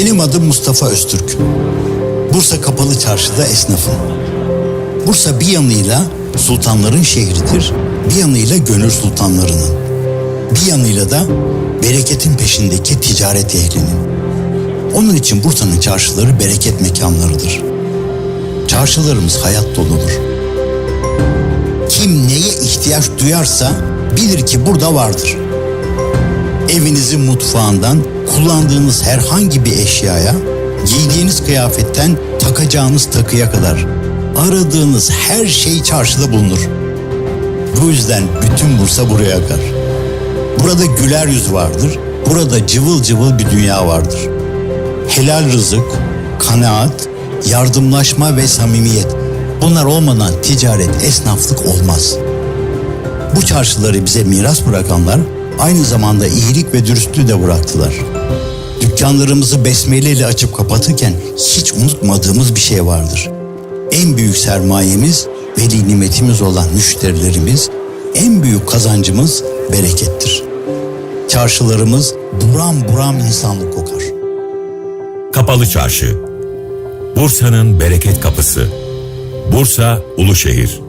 Benim adım Mustafa Öztürk. Bursa Kapalı Çarşı'da esnafım. Bursa bir yanıyla sultanların şehridir, bir yanıyla gönül sultanlarının. Bir yanıyla da bereketin peşindeki ticaret ehlinin. Onun için Bursa'nın çarşıları bereket mekanlarıdır. Çarşılarımız hayat doludur. Kim neye ihtiyaç duyarsa bilir ki burada vardır. Evinizin mutfağından kullandığınız herhangi bir eşyaya, giydiğiniz kıyafetten takacağınız takıya kadar aradığınız her şey çarşıda bulunur. Bu yüzden bütün Bursa buraya akar. Burada güler yüz vardır, burada cıvıl cıvıl bir dünya vardır. Helal rızık, kanaat, yardımlaşma ve samimiyet. Bunlar olmadan ticaret, esnaflık olmaz. Bu çarşıları bize miras bırakanlar aynı zamanda iyilik ve dürüstlüğü de bıraktılar. Dükkanlarımızı besmeleyle açıp kapatırken hiç unutmadığımız bir şey vardır. En büyük sermayemiz, veli nimetimiz olan müşterilerimiz, en büyük kazancımız berekettir. Çarşılarımız buram buram insanlık kokar. Kapalı Çarşı Bursa'nın bereket kapısı Bursa Uluşehir